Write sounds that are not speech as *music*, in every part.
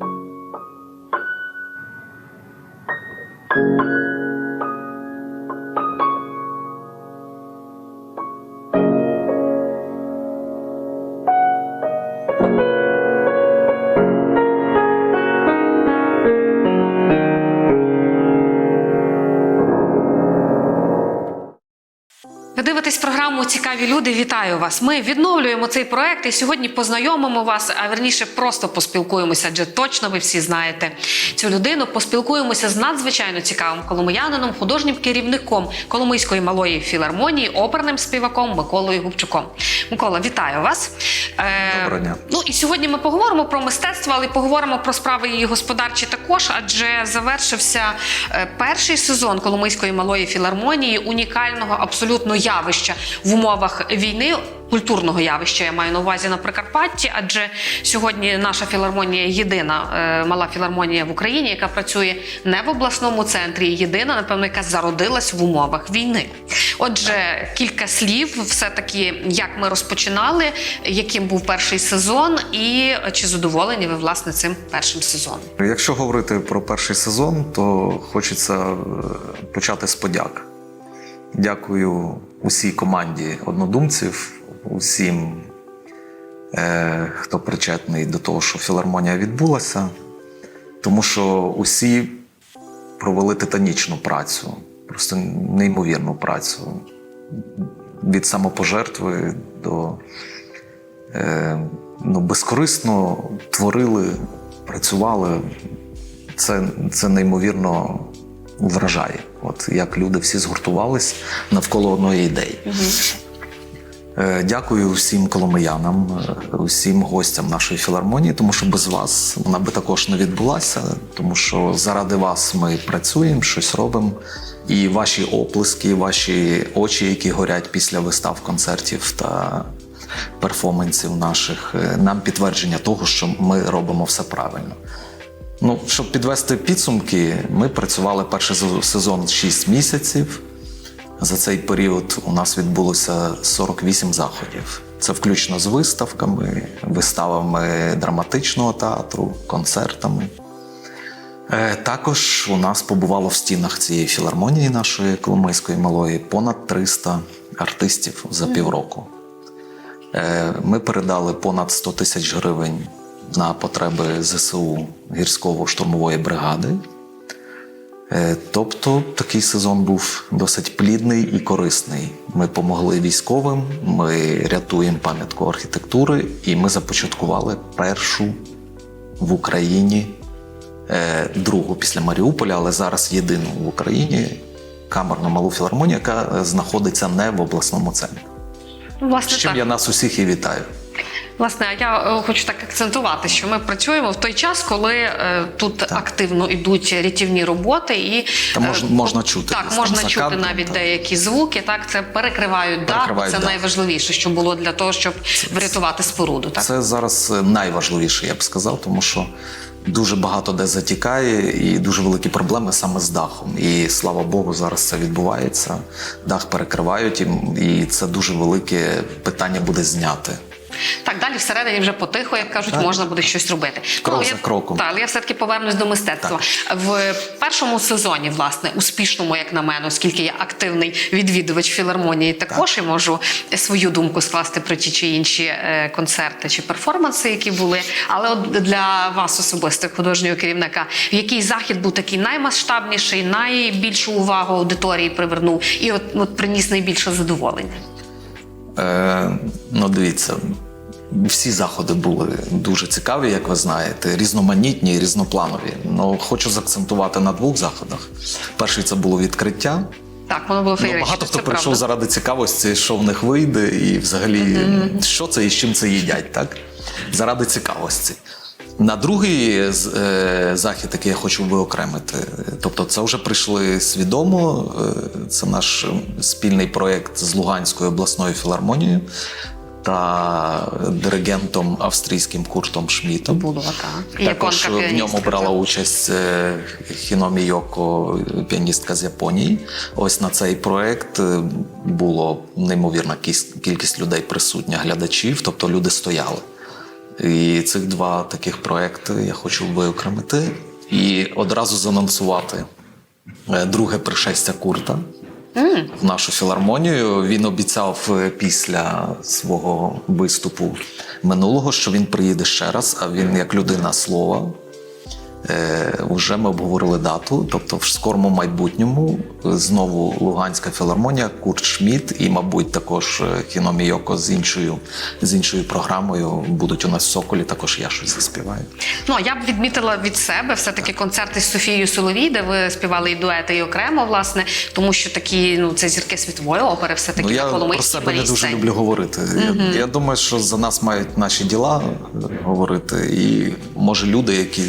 Ви Цікаві люди. Вітаю вас. Ми відновлюємо цей проект і сьогодні познайомимо вас, а верніше просто поспілкуємося, адже точно ви всі знаєте цю людину. Поспілкуємося з надзвичайно цікавим коломиянином, художнім керівником Коломийської малої філармонії, оперним співаком Миколою Губчуком. Микола, вітаю вас. Е, Доброго дня. Ну і сьогодні ми поговоримо про мистецтво, але поговоримо про справи її господарчі також, адже завершився е, перший сезон Коломийської малої філармонії, унікального абсолютно явища в умовах війни. Культурного явища я маю на увазі на Прикарпатті, адже сьогодні наша філармонія єдина е, мала філармонія в Україні, яка працює не в обласному центрі, єдина, напевно, яка зародилась в умовах війни. Отже, кілька слів, все таки, як ми розпочинали, яким був перший сезон, і чи задоволені ви власне цим першим сезоном? Якщо говорити про перший сезон, то хочеться е, почати з подяк. Дякую усій команді однодумців, усім, е, хто причетний до того, що філармонія відбулася, тому що усі провели титанічну працю, просто неймовірну працю від самопожертви до е, ну, безкорисно творили, працювали. Це, це неймовірно вражає. От як люди всі згуртувались навколо одної ідеї. Е, Дякую всім коломиянам, е, усім гостям нашої філармонії, тому що без вас вона би також не відбулася, тому що заради вас ми працюємо, щось робимо. І ваші оплески, ваші очі, які горять після вистав концертів та перформансів наших, е, нам підтвердження того, що ми робимо все правильно. Ну, щоб підвести підсумки, ми працювали перший зо- сезон 6 місяців. За цей період у нас відбулося 48 заходів. Це включно з виставками, виставами драматичного театру, концертами. Е, Також у нас побувало в стінах цієї філармонії нашої Коломийської малої понад 300 артистів за півроку. Е, Ми передали понад 100 тисяч гривень на потреби ЗСУ гірсько-штурмової бригади. Е, Тобто такий сезон був досить плідний і корисний. Ми помогли військовим, ми рятуємо пам'ятку архітектури, і ми започаткували першу в Україні, другу після Маріуполя, але зараз єдину в Україні камерну малу філармонію, яка е, знаходиться не в обласному центрі. Ну, Власне, З чим так. я нас усіх і вітаю. Власне, а я е, хочу так акцентувати, що ми працюємо в той час, коли е, тут активно йдуть рятівні роботи, і Та мож- е, можна чути так, можна чути кадром, навіть так. деякі звуки. Так, це перекривають дах. Це дах. найважливіше, що було для того, щоб врятувати споруду. Так Це зараз е, найважливіше, я б сказав, тому що дуже багато де затікає і дуже великі проблеми саме з дахом. І слава Богу, зараз це відбувається. Дах перекривають, і, це дуже велике питання буде зняти. Так, далі всередині вже потихо, як кажуть, Так. можна буде щось робити. Крок Ну, за я, кроком. Так, але я все-таки повернусь до мистецтва. В першому сезоні, власне, успішному, як на мене, оскільки я активний відвідувач філармонії, також і можу свою думку скласти про ті чи інші е, концерти чи перформанси, які були. Але от для вас особисто, художнього керівника, який захід був такий наймасштабніший, найбільшу увагу аудиторії привернув і от, от приніс найбільше задоволення. Е, ну, дивіться, всі заходи були дуже цікаві, як ви знаєте, різноманітні, і різнопланові. Ну, хочу заакцентувати на двох заходах. Перший це було відкриття. Так, воно було Ну, багато хто прийшов правда. заради цікавості, що в них вийде, і взагалі що це і з чим це їдять, так? Заради цікавості. На другий е, захід, який я хочу виокремити, тобто це вже прийшли свідомо. е, Це наш спільний проєкт з Луганською обласною філармонією та диригентом австрійським Куртом Шмітом. Було так. Також в ньому брала участь е, Хіномі Йоко, піаністка з Японії. Ось на цей проект е, було неймовірна кількість людей присутня, глядачів, тобто люди стояли. І цих два таких проекти я хочу виокремити і одразу занонсувати е, друге пришестя Курта в нашу філармонію. Він обіцяв е, після свого виступу минулого, що він приїде ще раз. А він, як людина слова, Уже ми обговорили дату, тобто в скорому майбутньому знову Луганська філармонія, Курт Шмідт і, мабуть, також е, Кіно Мійоко з іншою з іншою програмою будуть у нас в Соколі. Також я щось заспіваю. Ну я б відмітила від себе все-таки концерти з Софією Соловій, де ви співали і дуети, і окремо, власне, тому що такі, ну це зірки світової опери, все таки Ну, я про себе не дуже люблю говорити. Я, я думаю, що за нас мають наші діла е, говорити, і може люди, які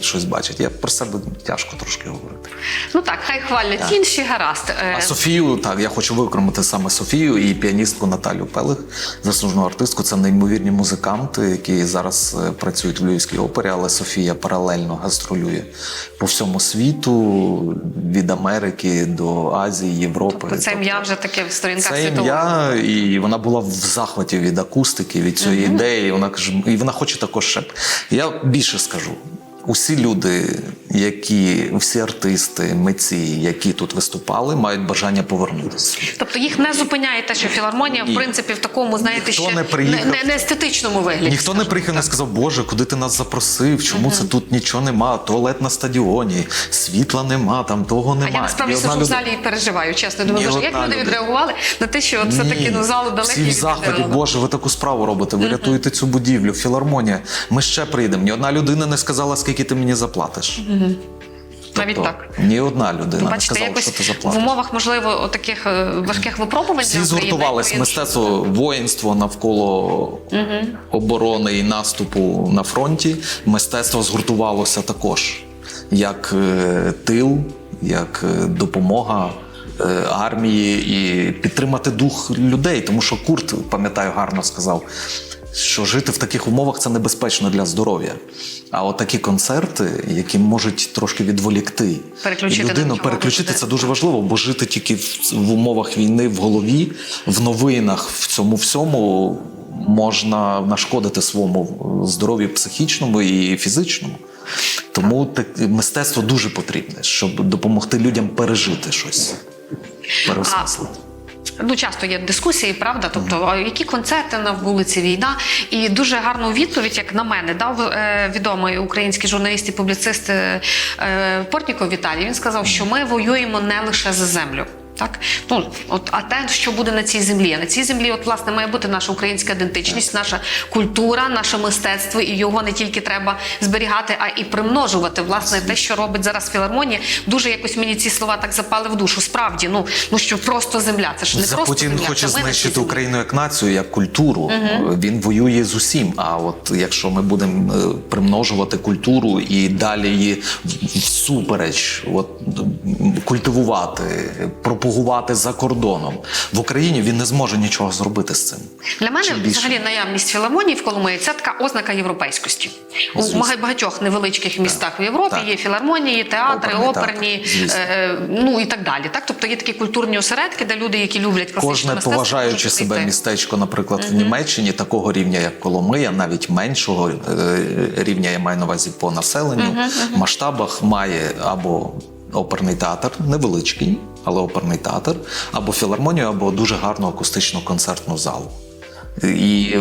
щось бачать. Я про себе тяжко трошки говорити. Ну так, хай хвалять інші, гаразд. Е, А Софію, так, я хочу викремити саме Софію і піаністку Наталю Пелих, заслужену артистку. Це неймовірні музиканти, які зараз е, працюють в Львівській опері, але Софія паралельно гастролює по всьому світу, від Америки до Азії, Європи. тобто це ім'я вже таке в сторінках Це ім'я, і вона була в захваті від акустики, від цієї ідеї. Вона каже, і вона хоче також ще. Я більше скажу. Усі люди, які всі артисти, митці, які тут виступали, мають бажання повернутися. Тобто їх не зупиняє те, що філармонія, в принципі, в такому, знаєте, Ніхто ще не приїхав. не, не естетичному вигляді. Ніхто не приїхав, не сказав, Боже, куди ти нас запросив? Чому це тут нічого нема? Туалет на стадіоні, світла нема, там того А я насправді сиджу в залі і переживаю, чесно. Думаю, Боже, як люди відреагували на те, що все таки ну залу далекі Всі в захваті. Боже, ви таку справу робите, ви рятуєте цю будівлю, філармонія. Ми ще прийдемо. Ні одна людина не сказала, скільки ти мені заплатиш. Навіть Тобто, так. Ні одна людина Ну, не сказала, якось що ти в умовах, можливо, таких важких випробувань Всі якої- мистецтво воїнство навколо оборони і наступу на фронті. Мистецтво згуртувалося також як е, тил, як е, допомога. е, Армії і підтримати дух людей, тому що Курт, пам'ятаю, гарно сказав, що жити в таких умовах це небезпечно для здоров'я. А от такі концерти, які можуть трошки відволікти Переключити на людину, переключити це дуже важливо, бо жити тільки в, в умовах війни в голові, в новинах, в цьому всьому можна нашкодити своєму здоров'ю психічному і фізичному. Тому так, мистецтво дуже потрібне, щоб допомогти людям пережити щось, переосмислити. Ну, часто є дискусії, правда? Тобто, які концерти на вулиці війна? І дуже гарну відповідь, як на мене, дав е, відомий український журналіст і публіцист е, е, Портніков Віталій. Він сказав, що ми воюємо не лише за землю. Так, ну от а те, що буде на цій землі. А на цій землі, от власне, має бути наша українська ідентичність, наша культура, наше мистецтво, і його не тільки треба зберігати, а і примножувати. Власне, те, що робить зараз філармонія, дуже якось мені ці слова так запали в душу. Справді, ну ну що просто земля, це ж не За просто Путін земля, хоче знищити. Україну як націю, як культуру. Він воює з усім. А от якщо ми будемо е, примножувати культуру і далі її всупереч, от культивувати, пропагувати за кордоном в Україні, він не зможе нічого зробити з цим. Для мене Чим більше. взагалі наявність філармонії в Коломиї це така ознака європейськості. У Звісно. багатьох невеличких містах в Європі Так. є філармонії, театри, оперні, театр, е, ну і так далі. Так, тобто є такі культурні осередки, де люди, які люблять Кожне поважаючи себе прийти. містечко, наприклад, в Німеччині, такого рівня, як Коломия, навіть меншого е, рівня, я маю на увазі по населенню, масштабах має або оперний театр, невеличкий, але оперний театр, або філармонію, або дуже гарну акустичну концертну залу. І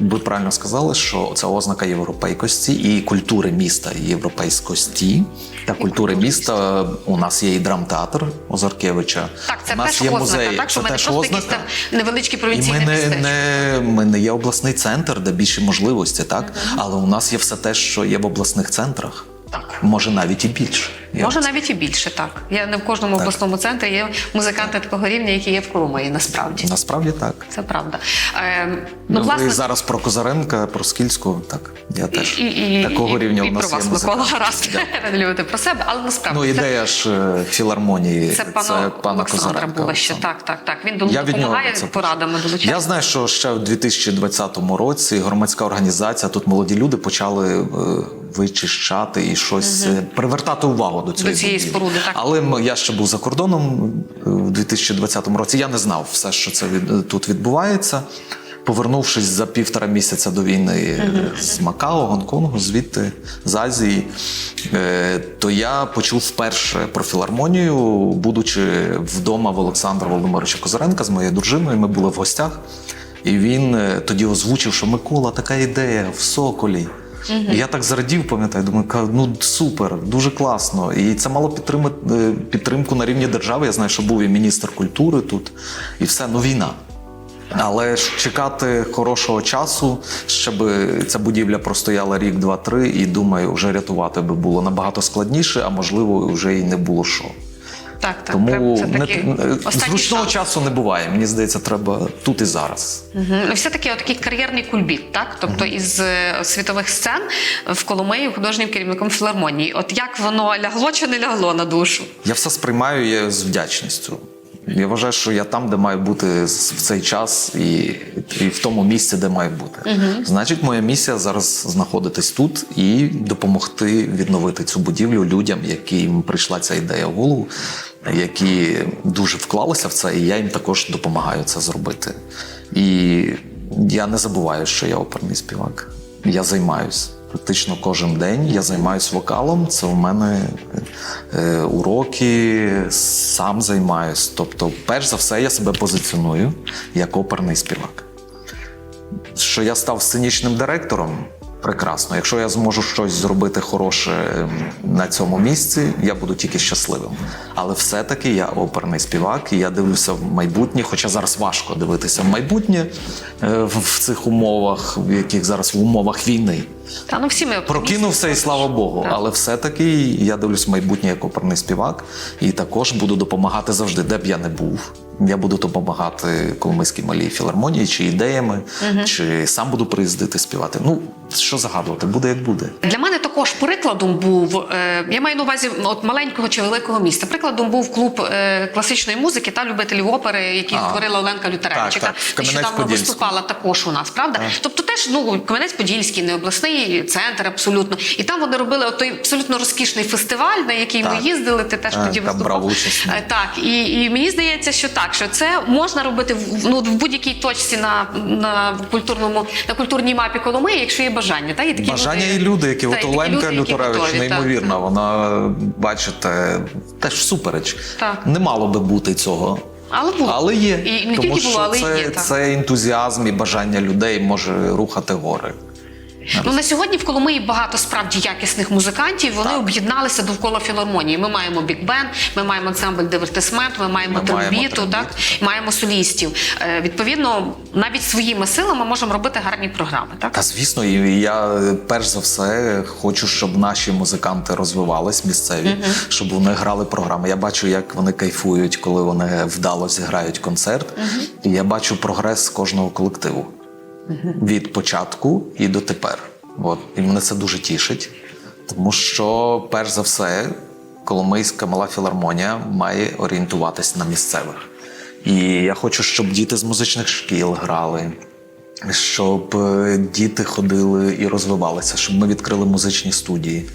ви правильно сказали, що це ознака європейкості і культури міста європейськості та культури міста. У нас є і драмтеатр Озаркевича. Так, це у нас теж є ознака, музей. так, що це ми не теж просто якісь там невеличкі І ми не, не, ми не є обласний центр, де більше можливості, так? Але у нас є все те, що є в обласних центрах. Так. Може навіть і більше. Може навіть і більше, так. Я не в кожному Так. обласному центрі є музиканти такого рівня, які є в Коломиї, насправді. Насправді так. Це правда. Е, Ну, ну, власне, Ви зараз про Козаренка, про Скільську, так. Я теж і, і, такого і, рівня і у нас про вас, є Микола, гаразд. Дякую. *laughs* Любите про себе, але насправді Ну, це- ідея ж е, філармонії. Це пана, пана Козаренка. була ще так, так, так. Він дол- Я від нього допомагає це порадами долучається. Я знаю, що ще в 2020 році громадська організація, тут молоді люди почали е, вичищати і щось е, привертати увагу до цієї, До цієї споруди, так. Але я ще був за кордоном е, в 2020 році. Я не знав все, що це від, тут відбувається. повернувшись за півтора місяця до війни е, з Макао, Гонконгу, звідти з Азії, е, то я почув вперше про філармонію, будучи вдома в Олександра Володимировича Козаренка з моєю дружиною. Ми були в гостях, і він е, тоді озвучив, що Микола, така ідея в Соколі. І я так зрадів, пам'ятаю, думаю, «Ка- ну супер, дуже класно. І це мало підтримати е, підтримку на рівні держави. Я знаю, що був і міністр культури тут, і все, ну війна. Але ж чекати хорошого часу, щоб ця будівля простояла рік, два, три, і думаю, вже рятувати би було набагато складніше, а можливо, вже і не було що. Так, так. Тому це не, такий е, зручного шанс. часу не буває. Мені здається, треба тут і зараз. Ну, Все-таки такий кар'єрний кульбіт, так? Тобто із е, світових сцен в Коломиї художнім керівником філармонії. От як воно лягло чи не лягло на душу? Я все сприймаю я з вдячністю. Я вважаю, що я там, де маю бути в цей час, і, і в тому місці, де маю бути. Значить, моя місія зараз знаходитись тут і допомогти відновити цю будівлю людям, яким прийшла ця ідея в голову, які дуже вклалися в це, і я їм також допомагаю це зробити. І я не забуваю, що я оперний співак. Я займаюсь. Практично кожен день я займаюся вокалом. Це у мене е, уроки, сам займаюсь. Тобто, перш за все, я себе позиціоную як оперний співак. Що я став сценічним директором, прекрасно. Якщо я зможу щось зробити хороше ем, на цьому місці, я буду тільки щасливим. Але все-таки я оперний співак, і я дивлюся в майбутнє, хоча зараз важко дивитися в майбутнє е, в, цих умовах, в яких зараз в умовах війни. Та ну всі ми. Прокинувся і слава Богу. Так. Але все-таки я дивлюсь в майбутнє як оперний співак, і також буду допомагати завжди, де б я не був. Я буду допомагати Коломийській малій філармонії, чи ідеями, чи сам буду приїздити співати. Ну що загадувати, буде як буде. Для мене також прикладом був. е, Я маю на увазі от маленького чи великого міста. Прикладом був клуб е, класичної музики та любителів опери, А. створила Оленка Лютеренчика. Так, так, в Нещодавно Кам'янець-Подільському. виступала також у нас, правда? Тобто теж ну Кам'янець-Подільський, не обласний центр, абсолютно. І там вони робили той абсолютно розкішний фестиваль, на який ми їздили. Ти теж Е, тоді там виступав. брав участь. Е, Так, і, і мені здається, що так, що це можна робити в ну в будь-якій точці на, на культурному на культурній мапі Коломиї, якщо є бажання. Та є такі Бажання люди, і люди, які Та, от Оленка Люторевич, неймовірна. так. Вона бачите, теж всупереч. Так. Не мало би бути цього. Але було. Але є. І не Тому тільки що було, але це, є. Так. це ентузіазм і бажання людей може рухати гори. Ну на сьогодні в Коломиї багато справді якісних музикантів. Вони Так. об'єдналися довкола філармонії. Ми маємо бік-бен, ми маємо ансамбль дивертисмент, ми маємо Ми трембіту, так маємо солістів. Е, відповідно, навіть своїми силами можемо робити гарні програми. Так Та звісно, і я перш за все хочу, щоб наші музиканти розвивались місцеві, щоб вони грали програми. Я бачу, як вони кайфують, коли вони вдало зіграють концерт. І я бачу прогрес кожного колективу від початку і до тепер. От і мене це дуже тішить, тому що, перш за все, Коломийська мала філармонія має орієнтуватись на місцевих. І я хочу, щоб діти з музичних шкіл грали, щоб е, діти ходили і розвивалися, щоб ми відкрили музичні студії,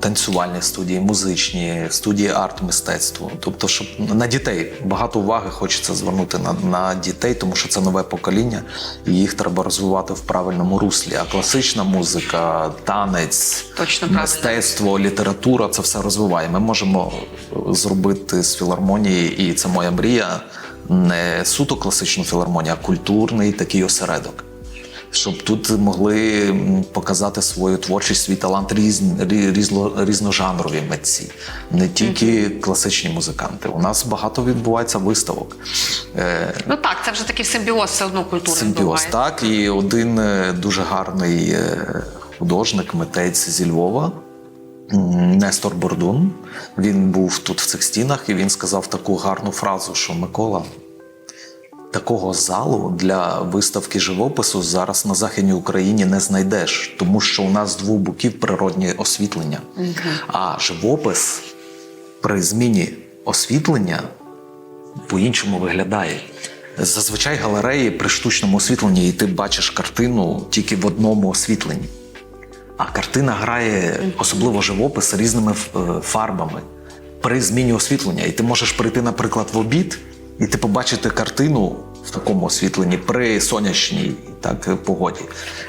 танцювальні студії, музичні, студії арт-мистецтво. Тобто, щоб на дітей багато уваги хочеться звернути на, на дітей, тому що це нове покоління, і їх треба розвивати в правильному руслі. А класична музика, танець, Точно мистецтво, література це все розвиває. Ми можемо зробити з філармонії, і це моя мрія, не суто класичну філармонію, а культурний такий осередок. Щоб тут могли показати свою творчість, свій талант різні, різно, різножанрові митці, не тільки класичні музиканти. У нас багато відбувається виставок. Е, ну так, це вже такий симбіоз все одно культури Симбіоз, так. І один е, дуже гарний е, художник, митець зі Львова, Нестор Бордун. Він був тут в цих стінах, і він сказав таку гарну фразу, що Микола. Такого залу для виставки живопису зараз на Західній Україні не знайдеш, тому що у нас з двох боків природнє освітлення. А живопис при зміні освітлення по-іншому виглядає. Зазвичай галереї при штучному освітленні, і ти бачиш картину тільки в одному освітленні. А картина грає, особливо живопис, різними е, фарбами при зміні освітлення. І ти можеш прийти, наприклад, в обід, і ти побачити картину в такому освітленні при сонячній так, погоді.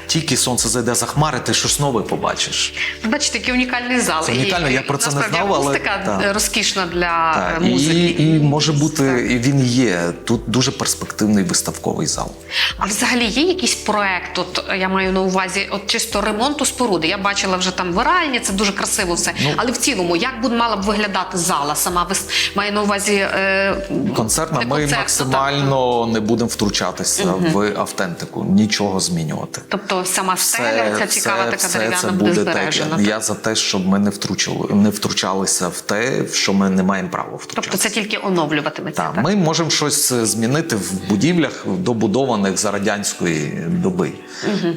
Тільки сонце зайде за хмари, ти щось нове побачиш. Бачите, який унікальний зал. Це унікально, І, я про це не знав, але- акустика так. розкішна для Так, е, музики. і, і може бути, і він є. Тут дуже перспективний виставковий зал. А взагалі є якийсь проект? От я маю на увазі, от чисто ремонту споруди. Я бачила вже там виральні, це дуже красиво все. Ну, Але в цілому, як буде мала б виглядати зала? Сама вис... маю на увазі е... Концертна, ми концертна, максимально не будемо втручатися в автентику, нічого змінювати. Тобто сама стеля, ця цікава така дерев'яна буде збережена. Я за те, щоб ми не втручали, не втручалися в те, в що ми не маємо права втручатися. Тобто це тільки оновлюватиметься. Так, так? ми можемо щось змінити в будівлях, добудованих за радянської доби,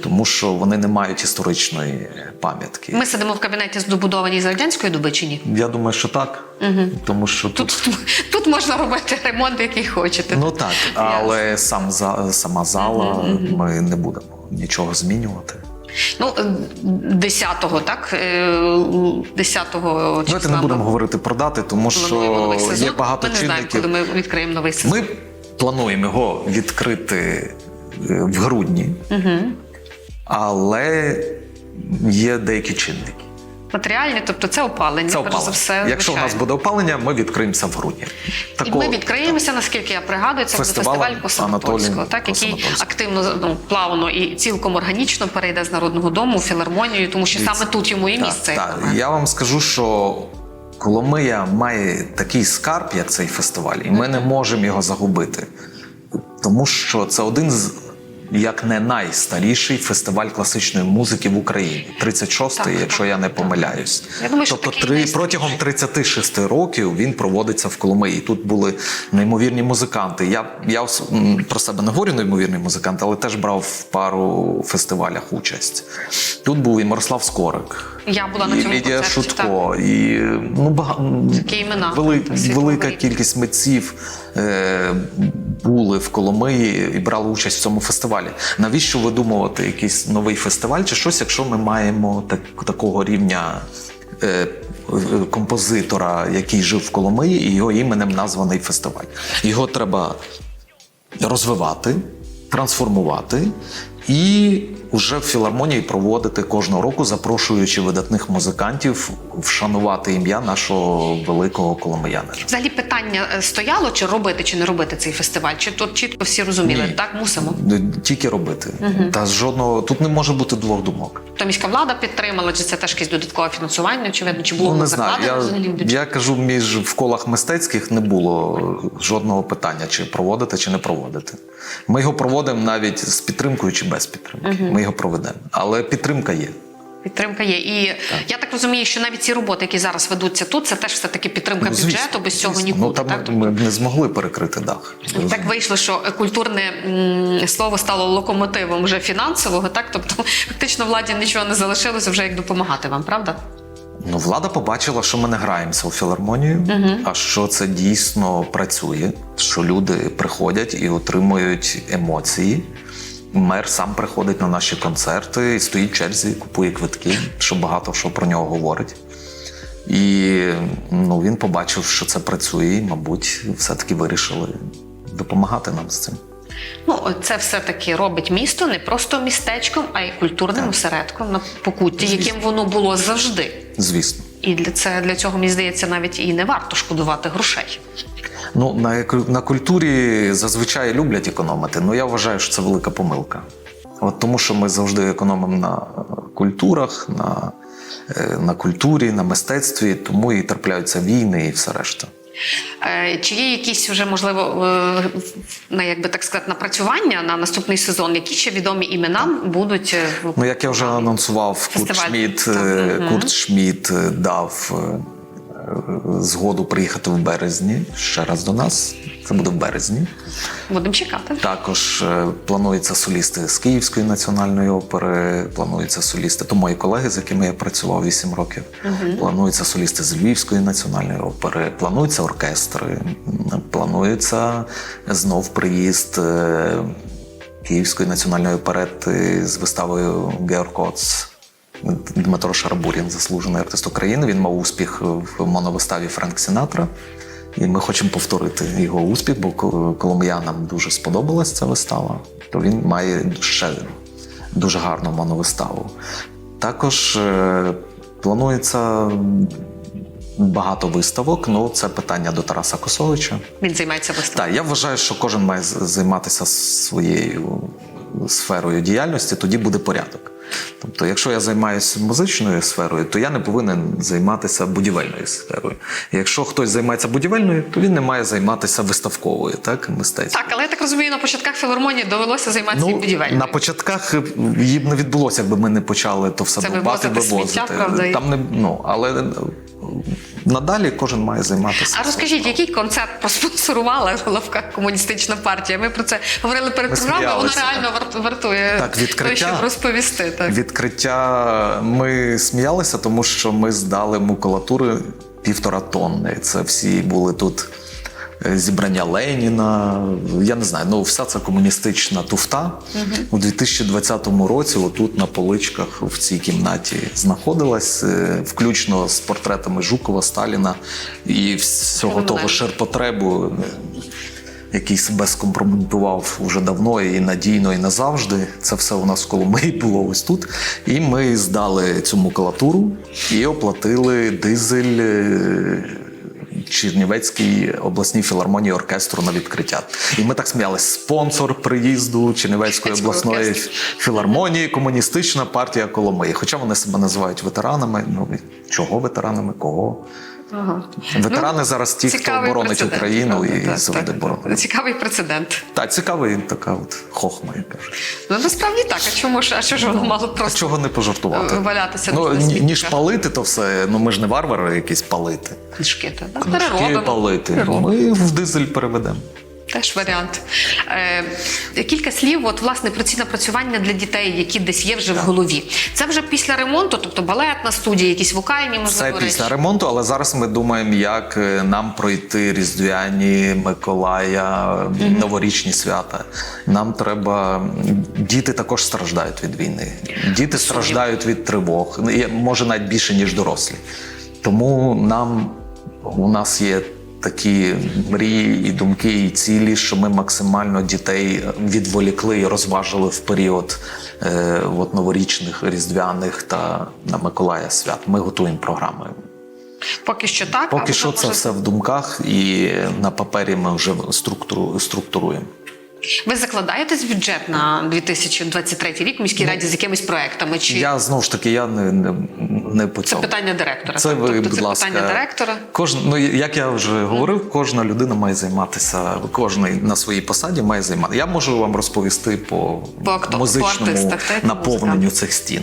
тому що вони не мають історичної пам'ятки. Ми сидимо в кабінеті з радянської доби чи ні? Я думаю, що так, тому що тут, Тут, *laughs* тут можна робити ремонт, який хочете. ну так, але сам за сама зала ми не будемо нічого змінювати. Ну, е, 10-го, так? Е, 10-го Давайте не будемо говорити про дати, тому що є багато Ми не знаємо, чинників. коли ми відкриємо новий сезон. Ми плануємо його відкрити е, в грудні, але є деякі чинники. Матеріальні, тобто це опалення. Це опалення. все, Якщо у нас буде опалення, ми відкриємося в грудні. І ми відкриємося, наскільки я пригадую, це буде фестиваль Косонатольського, так, який активно ну, плавно і цілком органічно перейде з народного дому в філармонію, тому що саме тут йому і Так, місце. так. Я вам скажу, що Коломия має такий скарб, як цей фестиваль, і ми не можемо його загубити. Тому що це один з. Як не найстаріший фестиваль класичної музики в Україні, 36-й, Так, якщо я не помиляюсь. Я думаю, тобто що три, протягом 36 років він проводиться в Коломиї. Тут були неймовірні музиканти. Я, я про себе не говорю неймовірний музикант, але теж брав в пару фестивалях участь. Тут був і Мирослав Скорик, Я була на цьому Лідія концерті, Шутко, і ну бага... Такі імена Вели... велика кількість митців е... були в Коломиї і брали участь в цьому фестивалі. Навіщо видумувати якийсь новий фестиваль чи щось, якщо ми маємо так... такого рівня е, композитора, який жив в Коломиї, і його іменем названий фестиваль. Його треба розвивати, трансформувати і вже в філармонії проводити кожного року, запрошуючи видатних музикантів вшанувати ім'я нашого великого коломиянина. Взагалі питання е, стояло, чи робити, чи не робити цей фестиваль? Чи тут чітко всі розуміли? Ні. Так, мусимо. Тільки робити. Та жодного тут не може бути двох думок. То міська влада підтримала, чи це теж якесь додаткове фінансування, очевидно, чи було Ну, не знаю. Я, взагалі я кажу, між в колах мистецьких не було жодного питання, чи проводити, чи не проводити. Ми його проводимо навіть з підтримкою чи без підтримки. Ми його проведемо. Але підтримка є. Підтримка є. І я так розумію, що навіть ці роботи, які зараз ведуться тут, це теж все таки підтримка Ну, звісно, бюджету. Без цього звісно. нікуди. Ну, там так? ми б не змогли перекрити дах. Так вийшло, що культурне слово стало локомотивом вже фінансового, так тобто фактично владі нічого не залишилося вже як допомагати вам, правда? Ну, влада побачила, що ми не граємося у філармонію, а що це дійсно працює, що люди приходять і отримують емоції. Мер сам приходить на наші концерти, і стоїть в черзі, купує квитки, що багато що про нього говорить. І ну, він побачив, що це працює, і, мабуть, все-таки вирішили допомагати нам з цим. Ну, це все-таки робить місто не просто містечком, а й культурним осередком на покутті, яким воно було завжди. Звісно. І для це для цього мені здається навіть і не варто шкодувати грошей. Ну, на, на культурі зазвичай люблять економити, але я вважаю, що це велика помилка. От тому, що ми завжди економимо на культурах, на, е, на культурі, на мистецтві, тому і трапляються війни і все решта. Е, Чи є якісь вже можливо е, на як би так сказати напрацювання на наступний сезон? Які ще відомі імена будуть е, Ну, як я вже анонсував, Курт Фестиваль. Так, е. Курт Шмідт е, дав е, е, згоду приїхати в березні ще раз до нас. Це буде в березні. будемо чекати? Також е, плануються солісти з Київської національної опери, плануються солісти, то мої колеги, з якими я працював 8 років. Плануються солісти з Львівської національної опери, плануються оркестри, планується знов приїзд е, Київської національної оперети з виставою Георг Коц. Дмитро Шарабурін, заслужений артист України. Він мав успіх в моновиставі Френк Сінатра. І ми хочемо повторити його успіх, бо ко- коломиянам дуже сподобалась ця вистава, то він має ще дуже гарну моновиставу. Також е, планується багато виставок. Ну, це питання до Тараса Косовича. Він займається виставою. Так, я вважаю, що кожен має займатися своєю сферою діяльності, тоді буде порядок. Тобто, якщо я займаюся музичною сферою, то я не повинен займатися будівельною сферою. Якщо хтось займається будівельною, то він не має займатися виставковою, так, мистецтвом. Так, але я так розумію, на початках філармонії довелося займатися і будівельною. Ну, на початках її б не відбулося, якби ми не почали то все Це вивозити вивозити. сміття, правда, Там не ну, але е, надалі кожен має займатися. А розкажіть, який концерт проспонсорувала головка комуністична партія? Ми про це говорили перед Ми програмою. Вона реально варт- вартує Так, відкриття. того, щоб розповісти. Так. Відкриття ми сміялися, тому що ми здали макулатури півтора тонни. Це всі були тут зібрання Леніна. Я не знаю, ну вся ця комуністична туфта у 2020 році, отут на поличках в цій кімнаті знаходилась, е, включно з портретами Жукова, Сталіна і всього того Феноменально. ширпотребу. е, який себе скомпрометував уже давно і надійно, і назавжди. Це все у нас в Коломиї було ось тут. І ми здали цю макулатуру і оплатили дизель. Чернівецькій обласній філармонії оркестру на відкриття. І ми так сміялись. Спонсор приїзду Чернівецької обласної філармонії комуністична партія Коломиї. Хоча вони себе називають ветеранами. Ну чого ветеранами? Кого? Ага. Ветерани зараз ті, хто Ну, боронить прецедент, Україну правда, і так, завжди так. боронить. Цікавий прецедент. Так, цікавий така от хохма, я кажу. Ну насправді так. А чому ж? А що ж воно мало А просто чого не пожартувати? валятися Ну, ні- ніж палити, то все. Ну ми ж не варвари якісь палити. книжки? так? Книжки палити. Переробимо. Ми в дизель переведемо. Теж варіант. Е, кілька слів, от власне про ці напрацювання для дітей, які десь є вже в голові. Це вже після ремонту, тобто балетна студія, якісь вокальні Це можливо після речі. ремонту, але зараз ми думаємо, як е, нам пройти Різдвяні, Миколая, новорічні свята. Нам треба. Діти також страждають від війни. Діти страждають від тривог. Ну, Може навіть більше, ніж дорослі. Тому нам у нас є. Такі мрії і думки, і цілі, що ми максимально дітей відволікли і розважили в період е, от новорічних, різдвяних та на Миколая свят. Ми готуємо програми. Поки що так. Поки що що може- це все в думках, і на папері ми вже структуру, структуруємо. Ви закладаєтесь в бюджет на 2023 рік у міській раді з якимись проектами? Чи Ну, Я знову ж таки я не, не, не по це питання директора? Це ви, тобто будь це ласка, питання директора. Кожен, ну як я вже говорив, кожна людина має займатися, кожен на своїй посаді має займатися. Я можу вам розповісти по, По акто- музичному артистах, та наповненню музикам. цих стін.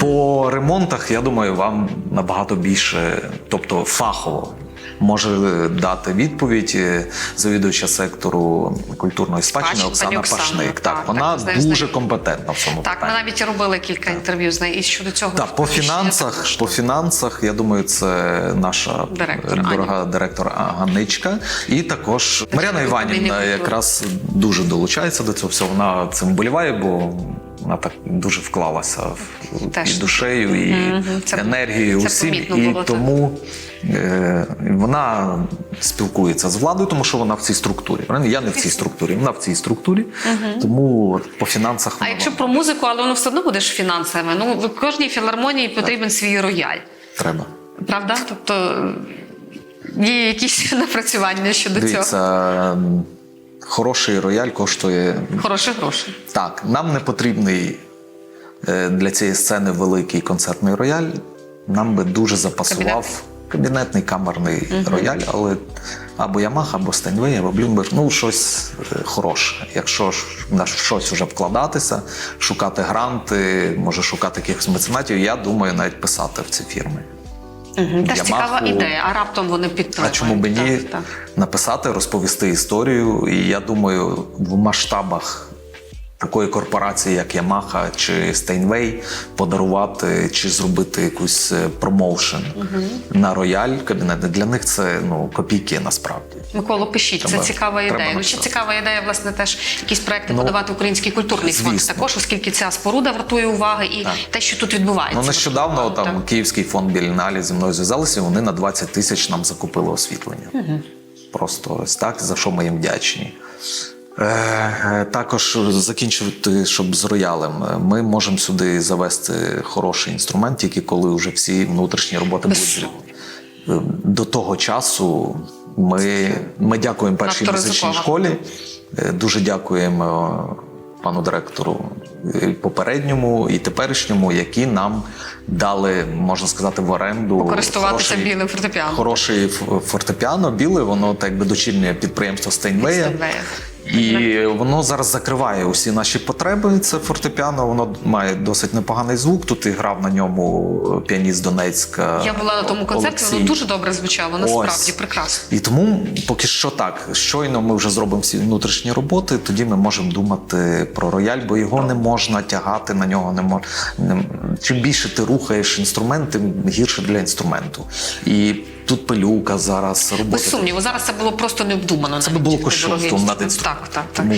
По ремонтах, я думаю, вам набагато більше, тобто фахово. Може дати відповідь е, завідувача сектору культурної спадщини Оксана Оксана, Пашник. так, Так, так, вона нею дуже знайомі. компетентна в цьому Так, ми навіть робили кілька інтерв'ю з нею і щодо цього. Так, по фінансах, по фінансах, я думаю, це наша Директор е, дорога директор Ганничка. І також Мар'яна Іванівна якраз дуже долучається до цього всього. Вона цим боліває, бо вона так дуже вклалася в Теж. і душею, і це- енергією це усім. І було, тому е, вона спілкується з владою, тому що вона в цій структурі. Я не в цій структурі, вона в цій структурі. Тому по фінансах А вона якщо про музику, але воно все одно буде ж фінансове. Ну в кожній філармонії потрібен свій рояль. треба. Правда? Тобто є якісь *laughs* напрацювання щодо цього. Дивіться, м, хороший рояль коштує Хороші гроші. так. Нам не потрібний е, для цієї сцени великий концертний рояль. Нам би дуже запасував кабінетний камерний рояль, але або Ямах, або Стейнвей, або Блюмберг. Ну, щось е, хороше. Якщо ж на щось вже вкладатися, шукати гранти, може шукати якихось меценатів, я думаю, навіть писати в ці фірми. Угу. Теж цікава ідея, а раптом вони А підтримують. чому б ні Так, так. написати, розповісти історію? І я думаю, в масштабах такої корпорації, як Yamaha чи Steinway, подарувати чи зробити якусь е, промоушен на рояль кабінет. Для них це ну копійки насправді. Миколо, пишіть, Треба- це цікава ідея. Ну, ще цікава ідея, власне, теж якісь проекти Ну, подавати український культурний фонд також, оскільки ця споруда вартує уваги і Так. те, що тут відбувається. Ну нещодавно Так. там Київський фонд біленалі зі мною зв'язалися. Вони на 20 тисяч нам закупили освітлення. Просто ось так, за що ми їм вдячні. Е, е, Також закінчувати, щоб з роялем. Е, Ми можемо сюди завести хороший інструмент, тільки коли вже всі внутрішні роботи будуть. До того часу ми, ми дякуємо першій музичній школі. Дуже дякуємо пану директору попередньому і теперішньому, які нам дали, можна сказати, в оренду Користуватися білим фортепіано. Хороший фортепіано, біле, воно так якби дочільне підприємство Стейнвея. І воно зараз закриває усі наші потреби. Це фортепіано, воно має досить непоганий звук. Тут і грав на ньому піаніст Донецька. Я була на тому концерті, воно дуже добре звучало, насправді прекрасно. І тому поки що так. Щойно ми вже зробимо всі внутрішні роботи, тоді ми можемо думати про рояль, бо його не можна тягати на нього. Не мож... не... Чим більше ти рухаєш інструмент, тим гірше для інструменту. І тут пилюка зараз робота. Без сумніву, зараз це було просто необдумано. Це би було такий на інструментом. Так, так, так. Тому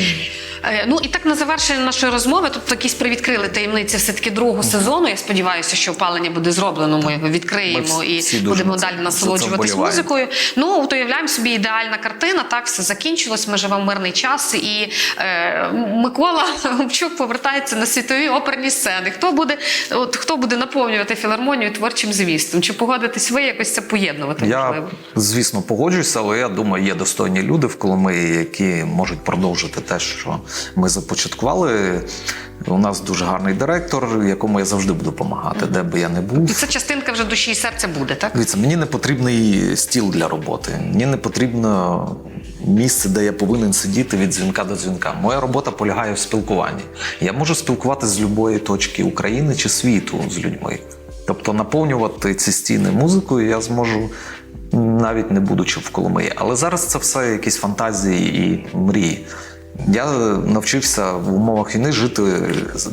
Ну і так на завершення нашої розмови, тобто якісь привідкрили таємниці все-таки другого сезону. Я сподіваюся, що опалення буде зроблено. Ми його відкриємо Ми і будемо далі насолоджуватись музикою. Ну от уявляємо собі ідеальна картина. Так все закінчилось. Ми живемо в мирний час, і е, Микола Губчук повертається на світові оперні сцени. Хто буде, от хто буде наповнювати філармонію творчим змістом? Чи погодитесь ви якось це поєднувати? Я, можливо? звісно, погоджуюся, але я думаю, є достойні люди в Коломиї, які можуть продовжити те, що ми започаткували. У нас дуже гарний директор, якому я завжди буду допомагати, де би я не І був. це частинка вже душі і серця буде, так? Дивіться, мені не потрібний стіл для роботи. Мені не потрібно місце, де я повинен сидіти від дзвінка до дзвінка. Моя робота полягає в спілкуванні. Я можу спілкуватися з будь-якої точки України чи світу з людьми. Тобто наповнювати ці стіни музикою я зможу навіть не будучи в Коломиї. Але зараз це все якісь фантазії і мрії. Я навчився в умовах війни жити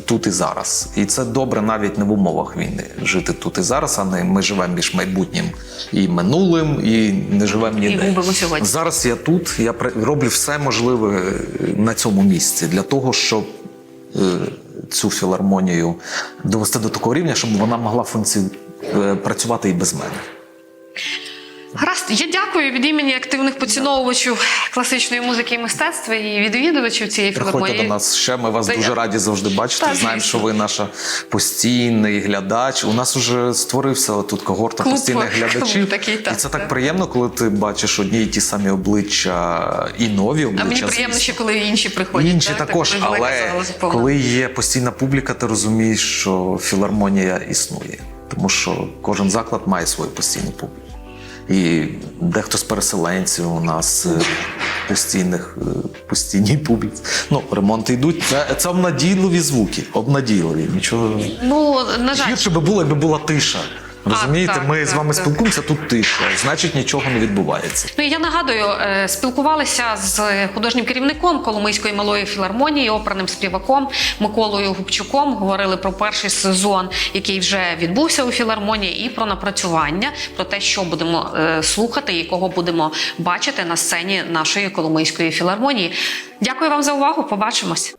тут і зараз. І це добре навіть не в умовах війни жити тут і зараз, а не ми живемо між майбутнім і минулим, і не живемо ніде. губимо сьогодні. Зараз я тут, я роблю все можливе на цьому місці для того, щоб е, цю філармонію довести до такого рівня, щоб вона могла функці... е, працювати і без мене. Гаразд, я дякую від імені активних поціновувачів класичної музики і мистецтва і відвідувачів цієї Приходьте філармонії. до нас ще. Ми вас Та дуже я- раді завжди бачити. Та, Знаємо, звісно. що ви наша постійний глядач. У нас вже створився тут когорта Клуб, постійних глядачів. такий, так, і це так так. приємно, коли ти бачиш одні і ті самі обличчя і нові обличчя. А мені приємно, що коли інші приходять. Інші так, також, так, але коли є постійна публіка, ти розумієш, що філармонія існує, тому що кожен заклад має свою постійну публіку. І дехто з переселенців у нас е, постійних, е, постійній публіці. Ну, ремонти йдуть. Це, це обнадійливі звуки. Обнадійливі. Нічого Ну, на жаль, гірше би було, якби була тиша. Розумієте, так, ми так, з вами так, спілкуємося, тут тиша, значить нічого не відбувається. Ну я нагадую, е, спілкувалися з художнім керівником Коломийської малої філармонії, опраним співаком Миколою Губчуком. Говорили про перший сезон, який вже відбувся у філармонії, і про напрацювання, про те, що будемо е, слухати і кого будемо бачити на сцені нашої Коломийської філармонії. Дякую вам за увагу. Побачимось.